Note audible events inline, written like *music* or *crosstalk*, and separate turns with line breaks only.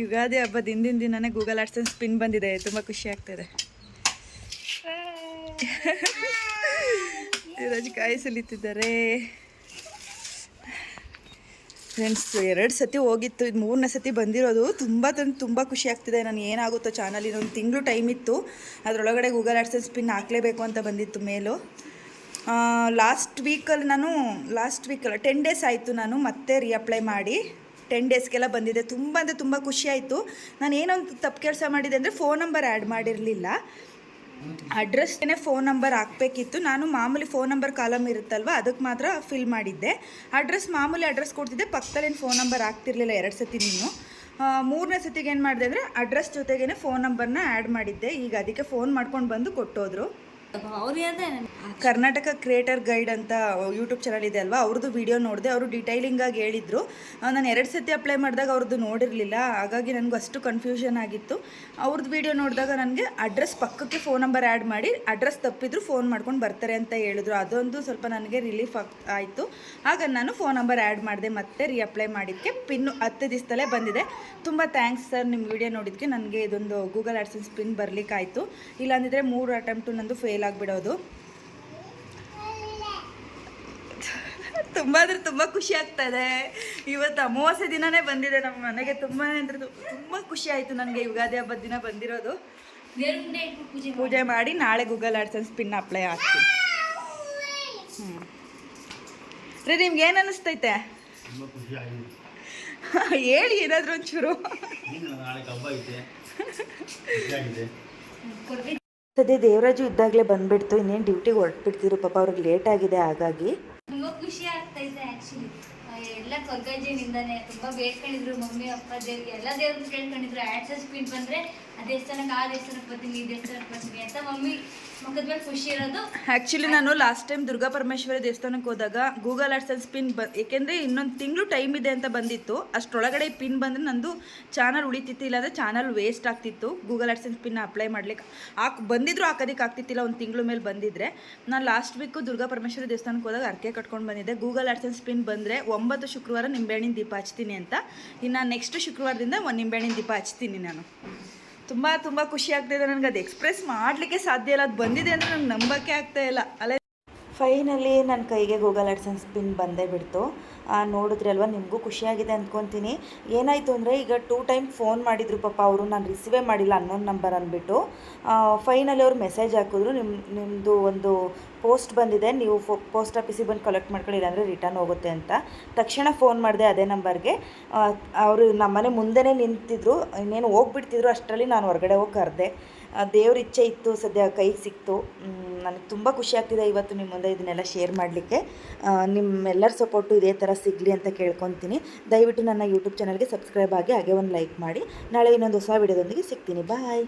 ಯುಗಾದಿ ಹಬ್ಬದ ಹಿಂದಿನ ದಿನನೇ ಗೂಗಲ್ ಆಡ್ಸನ್ ಪಿನ್ ಬಂದಿದೆ. ತುಂಬ ಖುಷಿ ಆಗ್ತಿದೆ. ಯುವರಾಜ್ ಕಾಯಿ ಸುಲಿತಿದ್ದಾರೆ ಫ್ರೆಂಡ್ಸ್ ಎರಡು ಸತಿ ಹೋಗಿತ್ತು. ಇದು ಮೂರನೇ ಸತಿ ಬಂದಿರೋದು. ತುಂಬ ತಂದು ತುಂಬ ಖುಷಿ ಆಗ್ತಿದೆ. ನಾನು ಏನಾಗುತ್ತೋ ಚಾನಲ್ ಇನ್ನೊಂದು ತಿಂಗಳು ಟೈಮ್ ಇತ್ತು. ಅದರೊಳಗಡೆ ಗೂಗಲ್ ಆಡ್ಸನ್ ಪಿನ್ ಹಾಕಲೇಬೇಕು ಅಂತ ಬಂದಿತ್ತು ಮೇಲು. ಲಾಸ್ಟ್ ವೀಕಲ್ಲಿ ನಾನು ಲಾಸ್ಟ್ ವೀಕಲ್ಲ ಟೆನ್ ಡೇಸ್ ಆಯಿತು ನಾನು ಮತ್ತೆ ರೀಅಪ್ಲೈ ಮಾಡಿ. ಟೆನ್ ಡೇಸ್ಗೆಲ್ಲ ಬಂದಿದೆ. ತುಂಬ ಅಂದರೆ ತುಂಬ ಖುಷಿ ಆಯಿತು. ನಾನು ಏನೊಂದು ತಪ್ಪು ಕೆಲಸ ಮಾಡಿದೆ ಅಂದರೆ ಫೋನ್ ನಂಬರ್ ಆ್ಯಡ್ ಮಾಡಿರಲಿಲ್ಲ. ಅಡ್ರೆಸ್ಗೆ ಫೋನ್ ನಂಬರ್ ಹಾಕಬೇಕಿತ್ತು. ನಾನು ಮಾಮೂಲಿ ಫೋನ್ ನಂಬರ್ ಕಾಲಮ್ ಇರುತ್ತಲ್ವ ಅದಕ್ಕೆ ಮಾತ್ರ ಫಿಲ್ ಮಾಡಿದ್ದೆ. ಅಡ್ರೆಸ್ ಮಾಮೂಲಿ ಅಡ್ರೆಸ್ ಕೊಡ್ತಿದ್ದೆ ಪಕ್ಕದಲ್ಲಿ ಫೋನ್ ನಂಬರ್ ಹಾಕ್ತಿರ್ಲಿಲ್ಲ ಎರಡು ಸತಿ ನೀನು. ಮೂರನೇ ಸತಿಗೆ ಏನು ಮಾಡಿದೆ ಅಂದರೆ ಅಡ್ರೆಸ್ ಜೊತೆಗೇ ಫೋನ್ ನಂಬರ್ನ ಆ್ಯಡ್ ಮಾಡಿದ್ದೆ. ಈಗ ಅದಕ್ಕೆ ಫೋನ್ ಮಾಡ್ಕೊಂಡು ಬಂದು ಕೊಟ್ಟೋದ್ರು. ಕರ್ನಾಟಕ ಕ್ರಿಯೇಟರ್ ಗೈಡ್ ಅಂತ ಯೂಟ್ಯೂಬ್ ಚಾನಲ್ ಇದೆ ಅಲ್ವಾ? ಅವ್ರದ್ದು ವಿಡಿಯೋ ನೋಡಿದೆ, ಅವರು ಡಿಟೈಲಿಂಗಾಗಿ ಹೇಳಿದರು. ನಾನು ಎರಡು ಸತಿ ಅಪ್ಲೈ ಮಾಡಿದಾಗ ಅವ್ರದ್ದು ನೋಡಿರಲಿಲ್ಲ. ಹಾಗಾಗಿ ನನಗೂ ಅಷ್ಟು ಕನ್ಫ್ಯೂಷನ್ ಆಗಿತ್ತು. ಅವ್ರದ್ದು ವಿಡಿಯೋ ನೋಡಿದಾಗ ನನಗೆ ಅಡ್ರೆಸ್ ಪಕ್ಕಕ್ಕೆ ಫೋನ್ ನಂಬರ್ ಆ್ಯಡ್ ಮಾಡಿ ಅಡ್ರೆಸ್ ತಪ್ಪಿದ್ರು ಫೋನ್ ಮಾಡ್ಕೊಂಡು ಬರ್ತಾರೆ ಅಂತ ಹೇಳಿದ್ರು. ಅದೊಂದು ಸ್ವಲ್ಪ ನನಗೆ ರಿಲೀಫ್ ಆಗ್, ಆಯಿತು. ಆಗ ನಾನು ಫೋನ್ ನಂಬರ್ ಆ್ಯಡ್ ಮಾಡಿದೆ, ಮತ್ತೆ ರೀಅಪ್ಲೈ ಮಾಡಿದ್ದಕ್ಕೆ ಪಿನ್ನು ಹತ್ತು ದಿವಸದಲ್ಲೇ ಬಂದಿದೆ. ತುಂಬ ಥ್ಯಾಂಕ್ಸ್ ಸರ್ ನಿಮ್ಮ ವಿಡಿಯೋ ನೋಡಿದ್ದಕ್ಕೆ ನನಗೆ ಇದೊಂದು ಗೂಗಲ್ ಆಡ್ಸನ್ಸ್ ಪಿನ್ ಬರಲಿಕ್ಕಾಯಿತು. ಇಲ್ಲಾಂದಿದ್ರೆ ಮೂರು ಅಟೆಂಪ್ಟು ನಂದು ಫೇಲ್ ಆಗಿಬಿಡೋದು. ತುಂಬ ಅಂದರೆ ತುಂಬ ಖುಷಿ ಆಗ್ತಾ ಇದೆ ಇವತ್ತು ಅಮಾವಾಸ್ಯೆ ದಿನನೇ ಬಂದಿದೆ ನಮ್ಮ ಮನೆಗೆ ತುಂಬ ಅಂದರೆ ತುಂಬ ಖುಷಿ ಆಯಿತು ನನಗೆ ಯುಗಾದಿ ಹಬ್ಬದ ದಿನ ಬಂದಿರೋದು.
ಪೂಜೆ ಮಾಡಿ
ನಾಳೆ ಗೂಗಲ್ ಆಡ್ಸನ್ ಸ್ಪಿನ್ ಅಪ್ಲೈ ಆಗ್ತೀನಿ ಹ್ಞೂ ರೀ ನಿಮ್ಗೆ ಏನು ಅನ್ನಿಸ್ತೈತೆ
ತುಂಬ ಖುಷಿ ಆಗಿದೆ. *laughs*
ಹೇಳಿ ಏನಾದರೂ ಒಂಚೂರು. ಸದ್ಯ ದೇವರಾಜು ಇದ್ದಾಗಲೇ ಬಂದ್ಬಿಡ್ತು, ಇನ್ನೇನು ಡ್ಯೂಟಿಗೆ ಹೊರಟ್ಬಿಡ್ತಿದ್ರು ಪಾಪ, ಅವ್ರಿಗೆ ಲೇಟ್ ಆಗಿದೆ, ಹಾಗಾಗಿ.
ಖುಷಿ ಇದೆ ಆಕ್ಚುಲಿ ಎಲ್ಲ ಕಗ್ಗಜ್ಜಿನಿಂದಾನೆ ತುಂಬಾ ಬೇಡ್ಕೊಂಡಿದ್ರು ಮಮ್ಮಿ, ಅಪ್ಪ, ದೇವ್ರಿಗೆ. ಎಲ್ಲ ದೇವ್ರನ್ನ ಕೇಳ್ಕೊಂಡಿದ್ರು ಆಡ್ಸಸ್ ಪಿನ್ ಬಂದ್ರೆ ಆ ದೇವಸ್ಥಾನಕ್ಕೆ ಆ ದೇವಸ್ಥಾನಕ್ಕೆ ಬರ್ತೀನಿ, ಈ ದೇವಸ್ಥಾನಕ್ಕೆ ಬರ್ತೀನಿ ಅಂತ ಮಮ್ಮಿ ಖುಷಿ ಇರೋದು.
ಆ್ಯಕ್ಚುಲಿ ನಾನು ಲಾಸ್ಟ್ ಟೈಮ್ ದುರ್ಗಾ ಪರಮೇಶ್ವರಿ ದೇವಸ್ಥಾನಕ್ಕೆ ಹೋದಾಗ ಗೂಗಲ್ ಆಡ್ಸನ್ಸ್ ಪಿನ್ ಬ ಏಕೆಂದರೆ ಇನ್ನೊಂದು ತಿಂಗಳು ಟೈಮ್ ಇದೆ ಅಂತ ಬಂದಿತ್ತು. ಅಷ್ಟರೊಳಗಡೆ ಪಿನ್ ಬಂದರೆ ನಂದು ಚಾನಲ್ ಉಳಿತಿತ್ತು ಇಲ್ಲಾಂದರೆ ಚಾನಲ್ ವೇಸ್ಟ್ ಆಗ್ತಿತ್ತು. ಗೂಗಲ್ ಆಡ್ಸೆನ್ಸ್ ಪಿನ್ ಅಪ್ಲೈ ಮಾಡ್ಲಿಕ್ಕೆ. ಹಾಕ್ ಬಂದಿದ್ರು ಹಾಕೋದಕ್ಕೆ ಆಗ್ತಿತ್ತಿಲ್ಲ, ಒಂದು ತಿಂಗಳು ಮೇಲೆ ಬಂದಿದ್ರೆ. ನಾನು ಲಾಸ್ಟ್ ವೀಕು ದುರ್ಗಾ ಪರಮೇಶ್ವರಿ ದೇವಸ್ಥಾನಕ್ಕೆ ಹೋದಾಗ ಅರ್ಕೆ ಕಟ್ಕೊಂಡು ಬಂದಿದ್ದೆ. ಗೂಗಲ್ ಆಡ್ಸೆನ್ಸ್ ಪಿನ್ ಬಂದರೆ ಒಂಬತ್ತು ಶುಕ್ರವಾರ ನಿಂಬೆಹಣ್ಣಿನ ದೀಪ ಹಚ್ತೀನಿ ಅಂತ. ಇನ್ನು ನೆಕ್ಸ್ಟ್ ಶುಕ್ರವಾರದಿಂದ ಒಂದು ನಿಂಬೆಹಣ್ಣಿನ ದೀಪ ಹಚ್ತೀನಿ ನಾನು. ತುಂಬ ತುಂಬ ಖುಷಿ ಆಗ್ತಿದೆ ನನಗೆ ಅದು ಎಕ್ಸ್ಪ್ರೆಸ್ ಮಾಡಲಿಕ್ಕೆ ಸಾಧ್ಯ ಇಲ್ಲ. ಅದು ಬಂದಿದೆ ಅಂದರೆ ನಂಗೆ ನಂಬಕ್ಕೆ ಆಗ್ತಾ ಇಲ್ಲ. ಅಲ್ಲ ಫೈನಲಿ ನನ್ನ ಕೈಗೆ ಗೂಗಲ್ ಅಡ್ಸನ್ಸ್ ಪಿನ್ ಬಂದೇ ಬಿಡ್ತು. ನೋಡಿದ್ರಿ ಅಲ್ವಾ? ನಿಮಗೂ ಖುಷಿಯಾಗಿದೆ ಅಂದ್ಕೊತೀನಿ ಏನಾಯಿತು ಅಂದರೆ ಈಗ ಟೂ ಟೈಮ್ ಫೋನ್ ಮಾಡಿದ್ರು ಪಾಪ ಅವರು, ನಾನು ರಿಸೀವೇ ಮಾಡಿಲ್ಲ ಅನ್ನೋನ್ ನಂಬರ್ ಅಂದ್ಬಿಟ್ಟು ಫೈನಲಿ ಅವ್ರು ಮೆಸೇಜ್ ಹಾಕಿದ್ರು. ನಿಮ್ಮ ನಿಮ್ಮದು ಒಂದು ಪೋಸ್ಟ್ ಬಂದಿದೆ. ನೀವು ಫೋ, ಪೋಸ್ಟ್ ಆಫೀಸಿಗೆ ಬಂದು ಕಲೆಕ್ಟ್ ಮಾಡ್ಕೊಳ್ಳಿ, ಇಲ್ಲಾಂದರೆ ರಿಟರ್ನ್ ಹೋಗುತ್ತೆ ಅಂತ. ತಕ್ಷಣ ಫೋನ್ ಮಾಡಿದೆ ಅದೇ ನಂಬರ್ಗೆ. ಅವರು ನಮ್ಮನೆ ಮುಂದೆನೇ ನಿಂತಿದ್ರು. ಇನ್ನೇನು ಹೋಗ್ಬಿಡ್ತಿದ್ರು, ಅಷ್ಟರಲ್ಲಿ ನಾನು ಹೊರಗಡೆ ಹೋಗಿ ಕರೆದೆ. ದೇವ್ರ ಇಚ್ಛೆ ಇತ್ತು, ಸದ್ಯ ಕೈಗೆ ಸಿಕ್ತು. ನನಗೆ ತುಂಬ ಖುಷಿ ಆಗ್ತಿದೆ ಇವತ್ತು ನಿಮ್ಮ ಮುಂದೆ ಇದನ್ನೆಲ್ಲ ಶೇರ್ ಮಾಡಲಿಕ್ಕೆ. ನಿಮ್ಮೆಲ್ಲರ ಸಪೋರ್ಟು ಇದೇ ಥರ ಸಿಗಲಿ ಅಂತ ಕೇಳ್ಕೊತೀನಿ. ದಯವಿಟ್ಟು ನನ್ನ ಯೂಟ್ಯೂಬ್ ಚಾನಲ್ಗೆ ಸಬ್ಸ್ಕ್ರೈಬ್ ಆಗಿ ಹಾಗೆ ಒಂದು ಲೈಕ್ ಮಾಡಿ. ನಾಳೆ ಇನ್ನೊಂದು ಹೊಸ ವಿಡಿಯೋದೊಂದಿಗೆ ಸಿಗ್ತೀನಿ. ಬಾಯ್